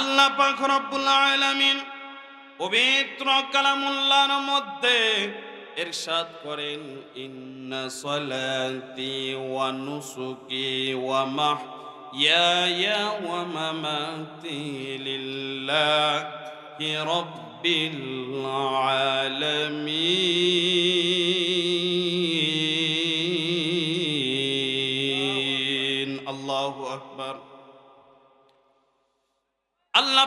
আল্লাহ পাক রব্বুল আলামিন পবিত্র কালামুল্লাহর মধ্যে ইরশাদ করেন, ইন্না সলাতি ওয়া নুসুকি ওয়া মাহইয়ায়া ওয়া মামাতি লিল্লাহি রাব্বিল আলামিন।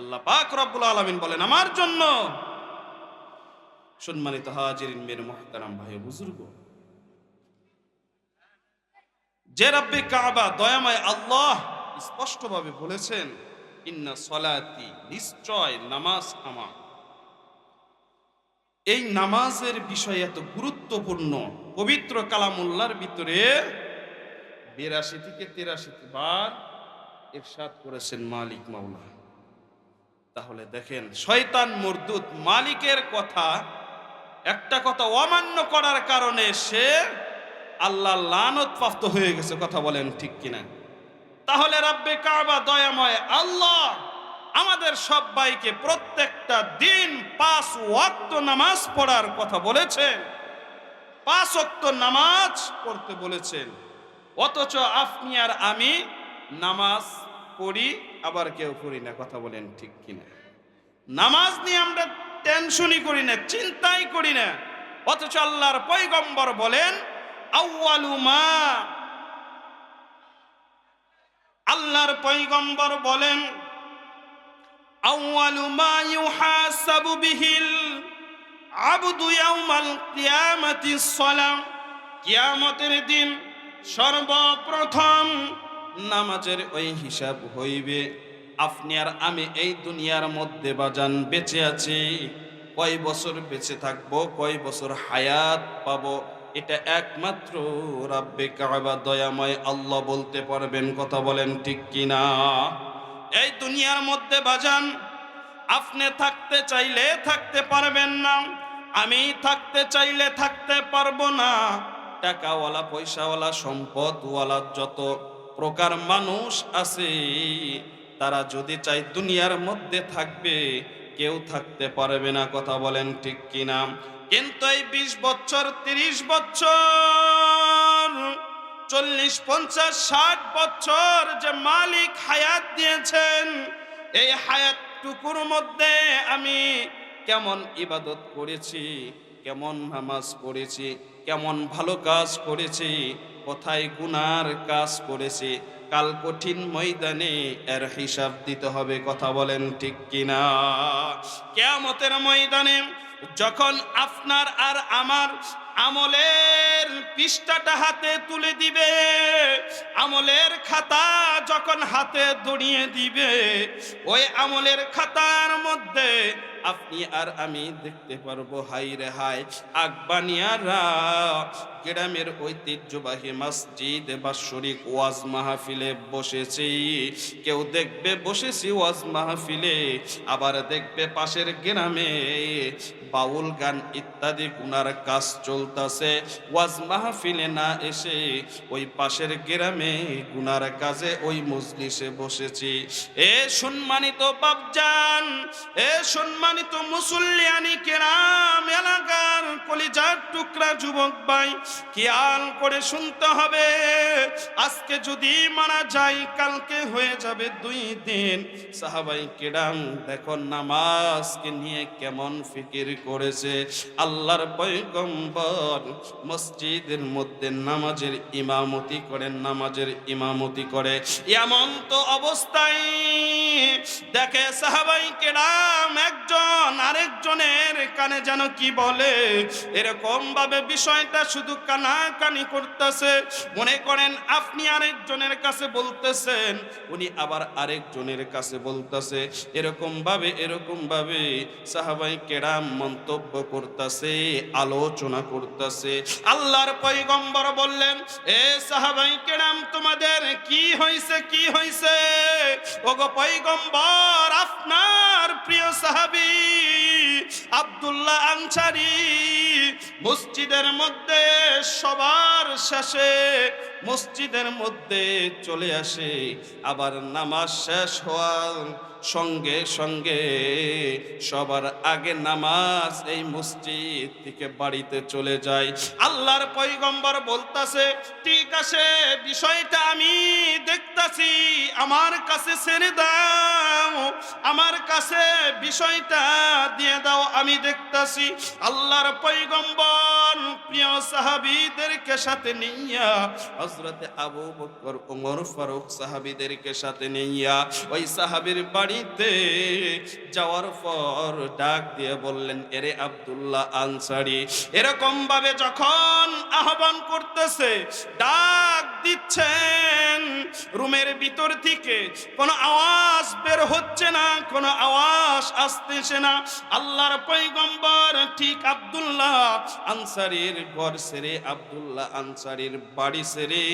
আল্লাহ পাক রব্বুল আলামিন বলেন, আমার জন্য সম্মানিত হাজিরিন, মের মুহতারাম ভাই বুজুর্গ, যে রব্বে কাবা দয়াময় আল্লাহ স্পষ্টভাবে বলেছেন, ইন্না সলাতি নিশ্চয় নামাজ আমার। এই নামাজের বিষয় এত গুরুত্বপূর্ণ, পবিত্র কালামুল্লার ভিতরে বিরাশি থেকে তিরাশি বার ইরশাদ করেছেন মালিক মাওলা তাহলে দেখেন, শয়তান মরদুত মালিকের কথা, একটা কথা অমান্য করার কারণে সে আল্লাহ লানত হয়ে গেছে, কথা বলেন ঠিক কিনা? তাহলে রাব্বে কাবা দয়াময় আল্লাহ আমাদের সবাইকে প্রত্যেকটা দিন পাঁচ ওয়াক্ত নামাজ পড়ার কথা বলেছেন। পাঁচ ওয়াক্ত নামাজ পড়তে বলেছেন। অথচ আপনি আর আমি নামাজ পড়ি, আবার কেউ পড়ি না, কথা বলেন ঠিক কিনা। নামাজ নিয়ে আমরা টেনশনই করি না, চিন্তাই করি না। অথচ আল্লাহর পৈগম্বর বলেন, আউয়ালু মা। আল্লাহর পৈগম্বর বলেন, আউয়ালু মা ইউহাসাবু বিহিল আবদু ইয়াউমাল কিয়ামাতিস সালাম। কিয়ামতের দিন সর্বপ্রথম নামাজের ওই হিসাব হইবে। আপনি আর আমি এই দুনিয়ার মধ্যে বাজান বেঁচে আছি। কয় বছর বেঁচে থাকব, কয় বছর হায়াত পাব, এটা একমাত্র রাব্বে কাবা দয়াময় আল্লাহ বলতে পারবেন, কথা বলেন ঠিক কিনা? এই দুনিয়ার মধ্যে বাজান আপনি থাকতে চাইলে থাকতে পারবেন না, আমি থাকতে চাইলে থাকতে পারব না। টাকাওয়ালা, পয়সাওয়ালা, সম্পদওয়ালা যত প্রকার মানুষ আছে, তারা যদি চাই দুনিয়ার মধ্যে থাকবে, কেউ থাকতে পারবে না, কথা বলেন ঠিক কিনা। কিন্তু এই বিশ বছর, তিরিশ বছর, চল্লিশ, পঞ্চাশ, ষাট বছর যে মালিক হায়াত দিয়েছেন, এই হায়াতটুকুর মধ্যে আমি কেমন ইবাদত করেছি, কেমন নামাজ পড়েছি, কেমন ভালো কাজ করেছি কোথায় গুনার কাজ করেছি। কাল কঠিন ময়দানে এর হিসাব দিতে হবে, কথা বলেন ঠিক কিনা? কেয়ামতের ময়দানে যখন আপনার আর আমার আমলের পৃষ্ঠাটা হাতে তুলে দিবে, আমলের খাতা যখন হাতে দড়িয়ে দিবে, ওই আমলের খাতার মধ্যে আপনি আর আমি দেখতে পারব হাই রে হাই আগবানিয়ারা গ্রামের ঐতিহ্যবাহী মসজিদ বাৎসরিক ওয়াজ মাহফিলে বসেছি। কেউ দেখবে, বসেছি ওয়াজ মাহফিলে, আবার দেখবে পাশের গ্রামে বাউল গান ইত্যাদি গুনার কাজ চলতেছে। ওয়াজ মাহফিলে না এসে ওই পাশের গ্রামে গুনার কাজে ওই মজলিসে বসেছি। এ সম্মানিত বাবজান এ সম্মানিত মুসল্লিয়ানি কেরাম এলাকার কলিজার টুকরা যুবক ভাই, খেয়াল করে শুনতে হবে। আজকে যদি মারা যায়, কালকে হয়ে যাবে দুই দিন। সাহাবাই কেরাম, দেখো নামাজকে নিয়ে কেমন ফিকির করেছে। আল্লাহর পয়গম্বর মসজিদের মধ্যে নামাজের ইমামতি করেন নামাজের ইমামতি করে। এমন তো অবস্থায়, দেখে সাহাবাই কেরাম একজন আরেকজনের কানে যেন কি বলে? এরকম ভাবে বিষয়টা শুধু কানাকানি করতেছে। মনে করেন আপনি আরেকজনের কাছে বলতেছেন, উনি আবার আরেকজনের কাছে বলতেছে। এরকম ভাবে এরকম ভাবে সাহাবাই কেরাম মন্তব্য করতেছে, আলোচনা করতেছে। আল্লাহর পয়গম্বর বললেন, এ সাহাবাই কেরাম, তোমাদের কি হয়েছে কি হইছে? ওগো পৈগম্বর আপনার প্রিয় সাহাবি আব্দুল্লাহ আনসারি, মসজিদের মধ্যে সবার শেষে, মসজিদের মধ্যে চলে আসে, আবার নামাজ শেষ হওয়ার সঙ্গে সঙ্গে সবার আগে নামাজ এই মসজিদ থেকে বাড়িতে চলে যায়। আল্লাহর পয়গম্বর বলতাছে, ঠিক আছে, বিষয়টা আমি দেখতাছি, আমার কাছে ছেড়ে দাও, আমার কাছে বিষয়টা দিয়ে দাও, আমি দেখতাছি। আল্লাহর পয়গম্বর সাথে নিয়া আবু বকর ফারুক সাথে নিয়া ওই বাড়িতে যাওয়ার পর ডাক দিয়ে বললেন, এরে আব্দুল্লাহ আনসারি এরকম ভাবে যখন আহ্বান করতেছে, ডাক দিচ্ছেন, রুমের ভিতর থেকে কোনো আওয়াজ বের হচ্ছে না, কোনো আওয়াজ আসতেছে না, আল্লাহর পয়গম্বর ঠিক আব্দুল্লাহ আনসারির ঘর সেরে আব্দুল্লাহ আনসারির বাড়ি সেরে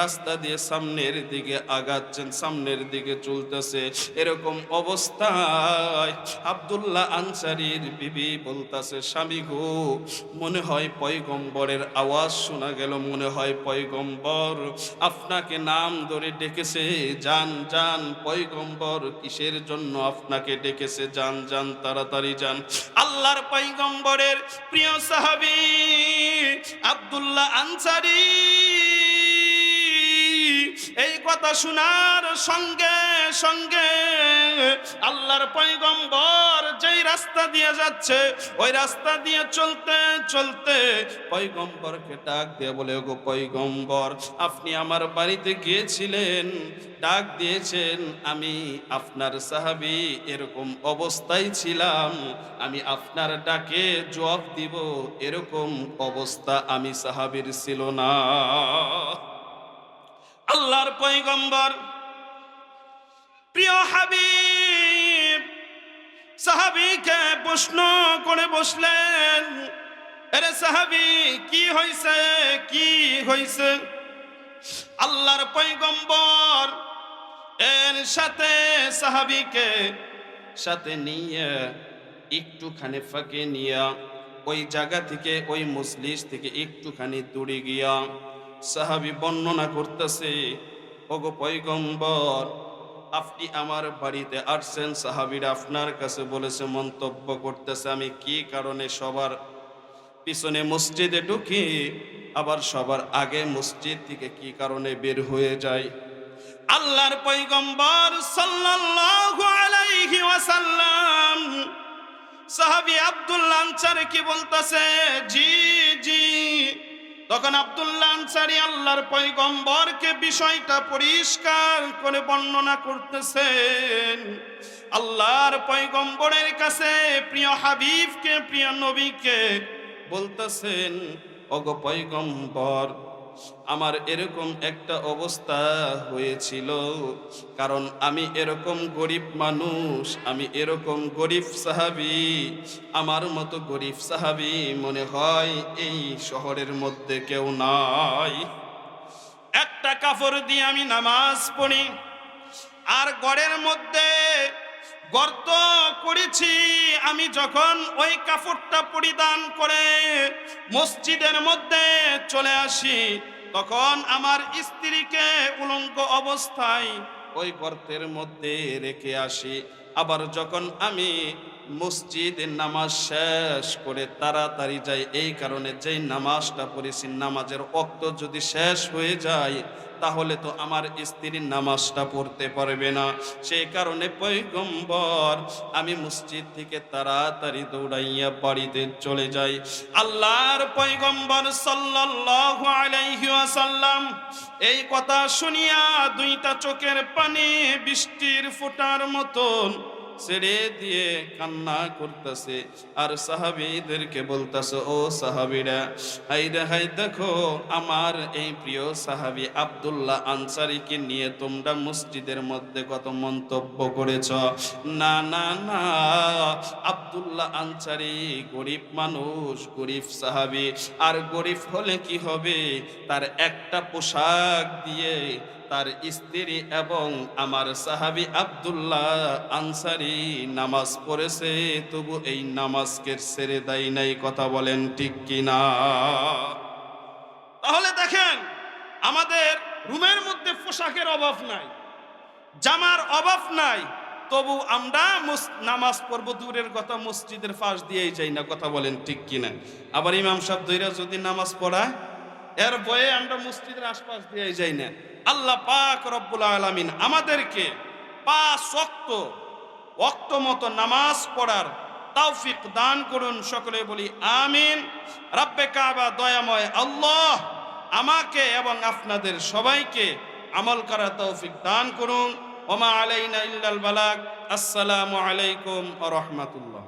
রাস্তা দিয়ে সামনের দিকে আগাচ্ছেন, সামনের দিকে চলতেছে। এরকম অবস্থায় আব্দুল্লাহ আনসারির বিবি বলতাছে, স্বামী গো, মনে হয় পয়গম্বরের আওয়াজ শোনা গেল, মনে হয় পয়গম্বর আপনাকে নাম ধরে ডেকেছে। যান যান, পয়গম্বর কিসের জন্য আপনাকে ডেকেছে? যান যান, তাড়াতাড়ি যান। আল্লাহর পয়গম্বরের প্রিয় সাহাবী আব্দুল্লাহ আনসারি। কথা শোনার সঙ্গে সঙ্গে আল্লাহর পয়গম্বর যেই রাস্তা দিয়ে যাচ্ছে, ওই রাস্তা দিয়ে চলতে চলতে পয়গম্বরকে ডাক দিয়ে বলে গো পয়গম্বর, আপনি আমার বাড়িতে গিয়েছিলেন, ডাক দিয়েছেন, আমি আপনার সাহাবি, এরকম অবস্থায় ছিলাম, আমি আপনার ডাকে জবাব দিব, এরকম অবস্থা আমি সাহাবির ছিল না। আল্লাহর পয়গম্বর। প্রিয় হাবিব, সাহাবিকে প্রশ্ন করে বসলেন, আরে সাহাবি, কি হইছে? কি হইছে? আল্লাহর পয়গম্বর এর সাথে সাহাবিকে সাথে নিয়ে একটুখানি ফাঁকে নিয়ে ওই জায়গা থেকে, ওই মজলিস থেকে একটুখানি দূরে গিয়া সাহাবি বর্ণনা করতেছে, ওগো পৈগম্বর আপনি আমার বাড়িতে আসছেন, সাহাবিরা আপনার কাছে বলেছে, মন্তব্য করতেছে, আমি কি কারণে সবার পিছনে মসজিদে ঢুকি, আবার সবার আগে মসজিদ থেকে কি কারণে বের হয়ে যায় আল্লাহর পৈগম্বর সাল্লাল্লাহু আলাইহি ওয়াসাল্লাম সাহাবী আব্দুল্লাহ আনসারী কি বলতাছে, জি জি তখন আবদুল্লাহ আনসারি আল্লাহর পয়গম্বরকে বিষয়টা পরিষ্কার করে বর্ণনা করতেছেন। আল্লাহর পয়গম্বরের কাছে প্রিয় হাবিবকে, প্রিয় নবীকে বলতেছেন অগ পয়গম্বর আমার এরকম একটা অবস্থা হয়েছিল। কারণ আমি এরকম গরিব মানুষ, আমি এরকম গরিব সাহাবি, আমার মতো গরিব সাহাবি মনে হয় এই শহরের মধ্যে কেউ নাই। একটা কাপড় দিয়ে আমি নামাজ পড়ি, আর গড়ের মধ্যে গর্ত করেছি। আমি যখন ওই কাপড়টা পরিধান করে মসজিদের মধ্যে চলে আসি, তখন আমার স্ত্রীকে উলঙ্গ অবস্থায় ওই গর্তের মধ্যে রেখে আসি। আবার যখন আমি মসজিদে নামাজ শেষ করে তাড়াতাড়ি যাই এই কারণে যেই নামাজটা পড়েছি, নামাজের অক্ত যদি শেষ হয়ে যায়, তাহলে তো আমার স্ত্রীর নামাজটা পড়তে পারবে না। সেই কারণে পৈগম্বর আমি মসজিদ থেকে তাড়াতাড়ি দৌড়াইয়া বাড়িতে চলে যাই। আল্লাহর পৈগম্বর সাল্লাল্লাহু আলাইহি ওয়াসাল্লাম এই কথা শুনিয়া দুইটা চোখের পানি বৃষ্টির ফোঁটার মতন ছেড়ে দিয়ে কান্না করতেছে। আর সাহাবীদেরকে বলতেছে, ও সাহাবিরা হাই রে হাই দেখো আমার এই প্রিয় সাহাবি আব্দুল্লাহ আনসারীকে নিয়ে তোমরা মসজিদের মধ্যে কত মন্তব্য করেছ? না না না, আব্দুল্লাহ আনসারী গরিব মানুষ, গরিব সাহাবী। আর গরিব হলে কি হবে? তার একটা পোশাক দিয়ে তার স্ত্রী এবং আমার সাহাবি আব্দুল্লাহ আনসারি নামাজ পড়েছে, তবু এই নামাজকে ছেড়ে দেয় নাই, কথা বলেন ঠিক কিনা? তাহলে দেখেন, আমাদের রুমের মধ্যে পোশাকের অভাব নাই, জামার অভাব নাই, তবু আমরা নামাজ পড়ব, দূরের কথা মসজিদের পাশ দিয়েই যাই না, কথা বলেন ঠিক কিনা? আবার ইমাম সাহেব যদি নামাজ পড়ায়, এর বয়ে আমরা মসজিদের আশপাশ দিয়েই যাই না। আল্লাহ পাক রব্বুল আলামিন আমাদেরকে পাঁচ ওয়াক্ত ওয়াক্ত মতো নামাজ পড়ার তৌফিক দান করুন, সকলে বলি আমিন। রাব্বে কাবা দয়াময় আল্লাহ আমাকে এবং আপনাদের সবাইকে আমল করা তৌফিক দান করুন। ওমা আলাইনা ইল্লাল বালাক আসসালামু আলাইকুম ওয়া রাহমাতুল্লাহ।